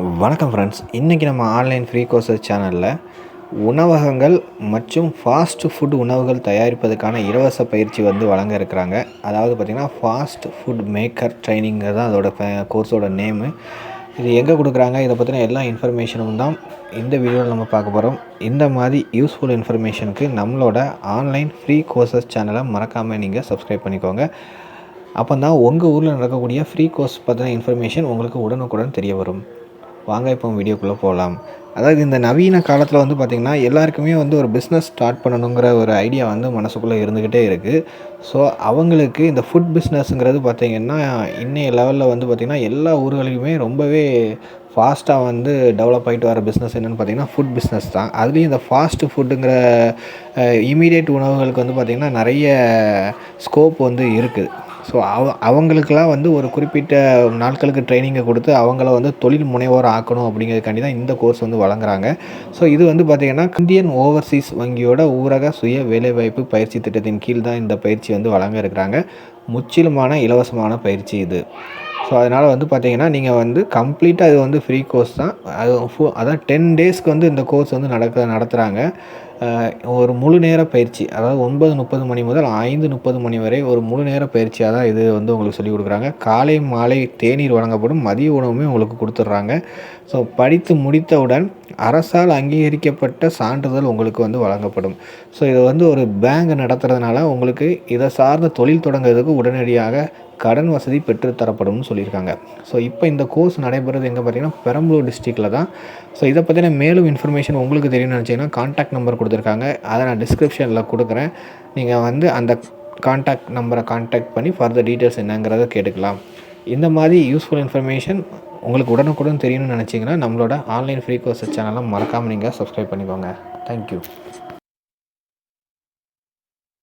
வணக்கம் ஃப்ரெண்ட்ஸ் இன்றைக்கி நம்ம ஆன்லைன் ஃப்ரீ கோர்சஸ் சேனலில் உணவகங்கள் மற்றும் ஃபாஸ்ட் ஃபுட் உணவுகள் தயாரிப்பதற்கான இலவச பயிற்சி வந்து வழங்க இருக்கிறாங்க. அதாவது பார்த்திங்கன்னா ஃபாஸ்ட் ஃபுட் மேக்கர் ட்ரைனிங்கு தான் அதோட கோர்ஸோட நேமு இது எங்கே கொடுக்குறாங்க? இதை பற்றின எல்லா இன்ஃபர்மேஷனும் தான் இந்த வீடியோவில் நம்ம பார்க்க போகிறோம் இந்த மாதிரி யூஸ்ஃபுல் இன்ஃபர்மேஷனுக்கு நம்மளோட ஆன்லைன் ஃப்ரீ கோர்சஸ் சேனலை மறக்காமல் நீங்கள் சப்ஸ்கிரைப் பண்ணிக்கோங்க. அப்போ தான் உங்கள் ஊரில் நடக்கக்கூடிய ஃப்ரீ கோர்ஸ் பற்றின இன்ஃபர்மேஷன் உங்களுக்கு உடனுக்குடன் தெரிய வரும். வாங்க இப்போ வீடியோக்குள்ளே போகலாம் அதாவது இந்த நவீன காலத்தில் வந்து பார்த்திங்கன்னா எல்லாருக்குமே வந்து ஒரு பிஸ்னஸ் ஸ்டார்ட் பண்ணணுங்கிற ஒரு ஐடியா வந்து மனசுக்குள்ளே இருந்துக்கிட்டே இருக்குது ஸோ அவங்களுக்கு இந்த ஃபுட் பிஸ்னஸ்ங்கிறது பார்த்திங்கன்னா இன்னைய லெவலில் வந்து பார்த்திங்கன்னா எல்லா ஊர்களுக்குமே ரொம்பவே ஃபாஸ்ட்டாக வந்து டெவலப் ஆகிட்டு வர பிஸ்னஸ் என்னென்னு பார்த்திங்கன்னா ஃபுட் பிஸ்னஸ் தான். அதுலேயும் இந்த ஃபாஸ்ட் ஃபுட்டுங்கிற இமீடியட் உணவுகளுக்கு வந்து பார்த்திங்கன்னா நிறைய ஸ்கோப் வந்து இருக்குது ஸோ அவ அவங்களுக்கெல்லாம் வந்து ஒரு குறிப்பிட்ட நாட்களுக்கு ட்ரைனிங்கை கொடுத்து அவங்கள வந்து தொழில் முனைவோர் ஆக்கணும் அப்படிங்கிறதுக்காண்டி தான் இந்த கோர்ஸ் வந்து வழங்குறாங்க. ஸோ இது வந்து பார்த்திங்கன்னா இந்தியன் ஓவர்சீஸ் வங்கியோட ஊரக சுய வேலைவாய்ப்பு பயிற்சி திட்டத்தின் கீழ் தான் இந்த பயிற்சி வந்து வழங்க இருக்கிறாங்க. முற்றிலுமான இலவசமான பயிற்சி இது. ஸோ அதனால் வந்து பார்த்தீங்கன்னா நீங்கள் வந்து கம்ப்ளீட்டாக இது வந்து ஃப்ரீ கோர்ஸ் தான். அது ஃபு அதான் டென் டேஸ்க்கு வந்து இந்த கோர்ஸ் வந்து நடக்க நடத்துகிறாங்க ஒரு முழு நேர பயிற்சி அதாவது ஒன்பது முப்பது மணி முதல் ஐந்து முப்பது மணி வரை ஒரு முழு நேர பயிற்சியாக தான் இது வந்து உங்களுக்கு சொல்லிக் கொடுக்குறாங்க. காலை மாலை தேநீர் வழங்கப்படும் மதிய உணவுமே உங்களுக்கு கொடுத்துட்றாங்க. ஸோ படித்து முடித்தவுடன் அரசால் அங்கீகரிக்கப்பட்ட சான்றிதழ் உங்களுக்கு வந்து வழங்கப்படும். ஸோ இது வந்து ஒரு பேங்க் நடத்துறதுனால உங்களுக்கு இதை சார்ந்த தொழில் தொடங்குறதுக்கு உடனடியாக கடன் வசதி பெற்றுத்தரப்படும்னு சொல்லியிருக்காங்க. ஸோ இப்போ இந்த கோர்ஸ் நடைபெறது எங்கே பார்த்தீங்கன்னா பெரம்பலூர் டிஸ்ட்ரிக்டில் தான். ஸோ இதை பற்றின மேலும் இன்ஃபர்மேஷன் உங்களுக்கு தெரியும்னு நினச்சிங்கன்னா கான்டாக்ட் நம்பர் கொடுத்துருக்காங்க. அதை நான் டிஸ்கிரிப்ஷனில் கொடுக்குறேன். நீங்கள் வந்து அந்த கான்டாக்ட் நம்பரை கான்டாக்ட் பண்ணி ஃபர்தர் டீட்டெயில்ஸ் என்னங்கிறத கேட்டுக்கலாம். இந்த மாதிரி யூஸ்ஃபுல் இன்ஃபர்மேஷன் உங்களுக்கு உடனுக்குடன் தெரியணும்னு நினச்சிங்கன்னா நம்மளோட ஆன்லைன் ஃப்ரீ கோர்ஸ் சேனலை மறக்காமல் நீங்கள் சப்ஸ்கிரைப் பண்ணிக்கோங்க. தேங்க்யூ